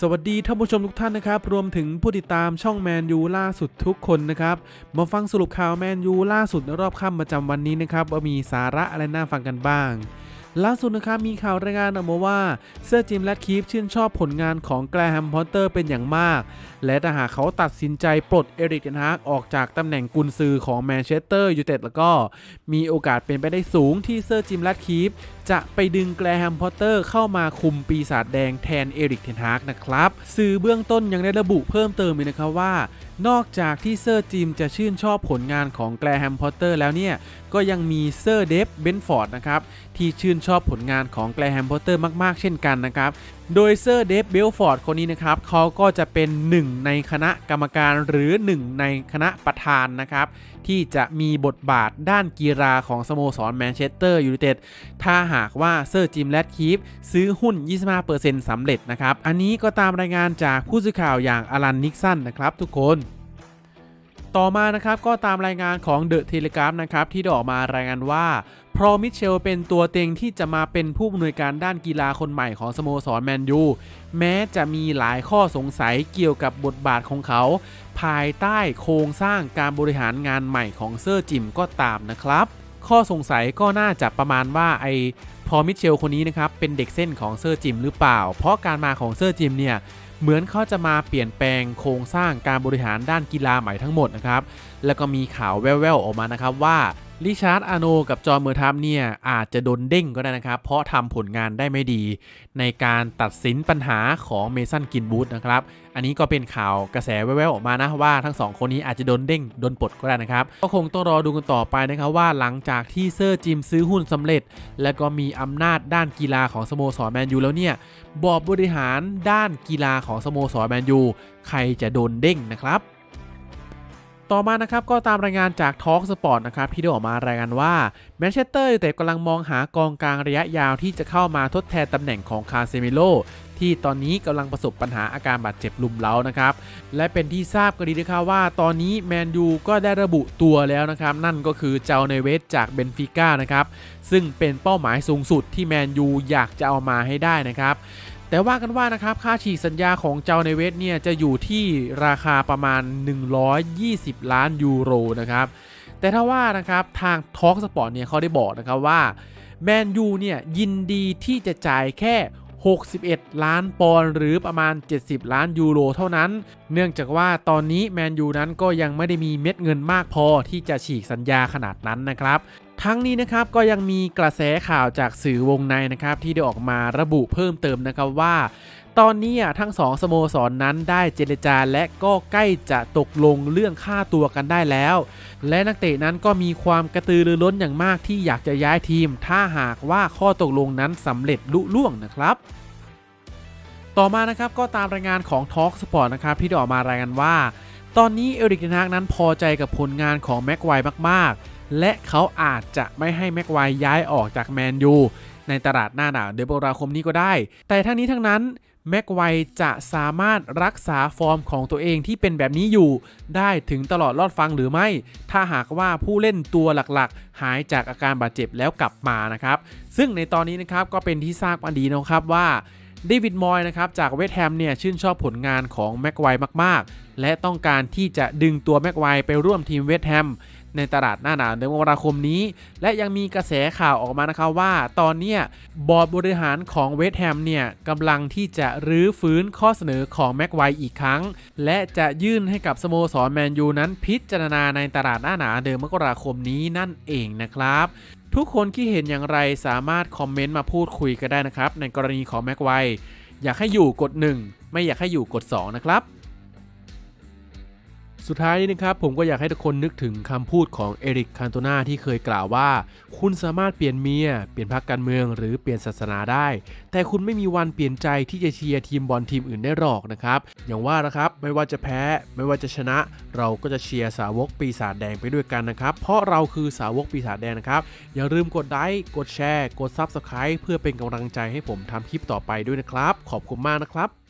สวัสดีท่านผู้ชมทุกท่านนะครับ รวมถึงผู้ติดตามช่องแมนยูล่าสุดทุกคนนะครับ มาฟังสรุปข่าวแมนยูล่าสุดในรอบค่ำประจำวันนี้นะครับ ว่ามีสาระอะไรน่าฟังกันบ้าง ล่าสุดนะครับมีข่าวรายงานออกมาว่าเซอร์จิมแรดคีฟชื่นชอบผลงานของแกรแฮมพอตเตอร์เป็นอย่างมาก และถ้าหากเขาตัดสินใจปลดเอริกเทนฮากออกจากตำแหน่งกุนซือของแมนเชสเตอร์ยูไนเต็ดแล้วก็มีโอกาสเป็นไปได้สูงที่เซอร์จิมแรดคีฟจะไปดึงแกรแฮมพอตเตอร์เข้ามาคุมปีศาจแดงแทนเอริกเทนฮากนะครับสื่อเบื้องต้นยังได้ระบุเพิ่มเติมอีกนะครับว่านอกจากที่เซอร์จิมจะชื่นชอบผลงานของแกรแฮมพอตเตอร์แล้วเนี่ย ก็ยังมีเซอร์เดฟเบนฟอร์ดนะครับ ที่ชื่นชอบผลงานของแกรแฮมพอตเตอร์มากๆ เช่นกันนะครับโดยเซอร์เดฟเบลฟอร์ดคนนี้นะครับเขาก็จะเป็นหนึ่งในคณะกรรมการหรือหนึ่งในคณะประธานนะครับ ที่จะมีบทบาทด้านกีฬาของสโมสรแมนเชสเตอร์ยูไนเต็ดถ้าหากว่าเซอร์จิมแรดคีฟซื้อหุ้น 25%สำเร็จนะครับ อันนี้ก็ตามรายงานจากผู้สื่อข่าวอย่างอลันนิกสันนะครับทุกคน ต่อมานะครับก็ตามรายงานของเดอะเทเลกราฟนะครับที่ได้ออกมารายงานว่าพรอมิเชลเป็นตัวเต็งที่จะมาเป็นผู้อำนวยการด้านกีฬาคนใหม่ของสโมสรแมนยูแม้จะมีหลายข้อสงสัยเกี่ยวกับบทบาทของเขา ภายใต้โครงสร้างการบริหารงานใหม่ของเซอร์จิมก็ตามนะครับ ข้อสงสัยก็น่าจะประมาณว่าไอพอมิเชลคนนี้นะครับเป็นเด็กเส้นของเซอร์จิมหรือเปล่า เพราะการมาของเซอร์จิมเนี่ยเหมือนเขาจะมาเปลี่ยนแปลงโครงสร้างการบริหารด้านกีฬาใหม่ทั้งหมดนะครับแล้วก็มีข่าวแว่วๆออกมานะครับว่า ริชาร์ดอาโนกับจอห์นเมอร์ทัมเนี่ยอาจจะโดนเด้งก็ได้นะครับ เพราะทำผลงานได้ไม่ดี ในการตัดสินปัญหาของเมสันกินบูธนะครับ อันนี้ก็เป็นข่าวกระแสแว่วๆออกมานะว่าทั้งสองคนนี้อาจจะโดนเด้งโดนปลดก็ได้นะครับ ก็คงต้องรอดูกันต่อไปนะครับว่าหลังจากที่เซอร์จิมซื้อหุ้นสำเร็จ และก็มีอำนาจด้านกีฬาของสโมสรแมนยูแล้วเนี่ยบอร์ดบริหารด้านกีฬาของสโมสรแมนยูใครจะโดนเด้งนะครับ ต่อมานะครับก็ตามรายงานจากทอ l k สปอร์ตนะครับที่ได้ออกมารายงานว่าแมนเชสเตอร์ยูไนเต็ดกำลังมองหากองกลางระยะยาวที่จะเข้ามาทดแทนตำแหน่งของคาเซมิโลที่ตอนนี้กำลังประสบปัญหาอาการบาดเจ็บลุมเล้านะครับ และเป็นที่ทราบกันดีนะครับว่าตอนนี้แมนยูก็ได้ระบุตัวแล้วนะครับ นั่นก็คือเจ้าในเวสจากเบนฟิก้านะครับ ซึ่งเป็นเป้าหมายสูงสุดที่แมนยูอยากจะเอามาให้ได้นะครับ แต่ว่ากันว่านะครับค่าฉีกสัญญาของเจ้าในเวสเนี่ยจะอยู่ที่ราคาประมาณ 120 ล้านยูโรนะครับแต่ถ้าว่านะครับทางทอล์กสปอร์ตเนี่ยเขาได้บอกนะครับว่าแมนยูเนี่ยยินดีที่จะจ่ายแค่ 61 ล้านปอนด์หรือประมาณ 70 ล้านยูโรเท่านั้น เนื่องจากว่าตอนนี้แมนยูนั้นก็ยังไม่ได้มีเม็ดเงินมากพอที่จะฉีกสัญญาขนาดนั้นนะครับทั้งนี้นะครับก็ยังมีกระแสข่าวจากสื่อวงในนะครับที่ได้ออกมาระบุเพิ่มเติมนะครับว่า ตอนนี้อะทั้งสองสโมสรนนั้นได้เจรจาและก็ใกล้จะตกลงเรื่องค่าตัวกันได้แล้ว และนักเตะนั้นก็มีความกระตือรือร้นอย่างมากที่อยากจะย้ายทีม ถ้าหากว่าข้อตกลงนั้นสำเร็จลุล่วงนะครับต่อมานะครับก็ตามรายงานของ Talk Sport นะครับที่ได้ออกมารายงานว่า ตอนนี้เอริกเทนฮากนั้นพอใจกับผลงานของแม็กไวมากๆ และเขาอาจจะไม่ให้แม็กไวย้ายออกจากแมนยูในตลาดหน้าหนาวเดือนมกราคมนี้ก็ได้ แต่ทั้งนี้ทั้งนั้น แม็กไวจะสามารถรักษาฟอร์มของตัวเองที่เป็นแบบนี้อยู่ ได้ถึงตลอดรอดฟังหรือไม่ ถ้าหากว่าผู้เล่นตัวหลักๆ หายจากอาการบาดเจ็บแล้วกลับมานะครับ ซึ่งในตอนนี้นะครับก็เป็นที่ทราบกันดีนะครับว่าเดวิดมอยนะครับจากเวสแฮมเนี่ยชื่นชอบผลงานของแม็กไวมากๆ และต้องการที่จะดึงตัวแม็กไวไปร่วมทีมเวสแฮม ในตลาดหน้าหนาวเดือนมกราคมนี้ และยังมีกระแสข่าวออกมานะครับว่าตอนนี้บอร์ดบริหารของเวสต์แฮมเนี่ยกำลังที่จะรื้อฟื้นข้อเสนอของแม็กไวอีกครั้ง และจะยื่นให้กับสโมสรแมนยูนั้นพิจารณาในตลาดหน้าหนาวเดือนมกราคมนี้นั่นเองนะครับทุกคนที่เห็นอย่างไรสามารถคอมเมนต์มาพูดคุยกันได้นะครับ ในกรณีของแม็กไวอยากให้อยู่กด 1 ไม่อยากให้อยู่กด 2 นะครับ สุดท้ายนี้นะครับผมก็อยากให้ทุกคนนึกถึงคำพูดของเอริกคันโตนาที่เคยกล่าวว่า คุณสามารถเปลี่ยนเมีย เปลี่ยนพรรคการเมือง หรือเปลี่ยนศาสนาได้ แต่คุณไม่มีวันเปลี่ยนใจที่จะเชียร์ทีมบอลทีมอื่นได้หรอกนะครับ อย่างว่านะครับไม่ว่าจะแพ้ไม่ว่าจะชนะ เราก็จะเชียร์สาวกปีศาจแดงไปด้วยกันนะครับ เพราะเราคือสาวกปีศาจแดงนะครับอย่าลืมกดไลค์กดแชร์ กด Subscribe เพื่อเป็นกำลังใจให้ผมทำคลิปต่อไปด้วยนะครับ ขอบคุณมากนะครับ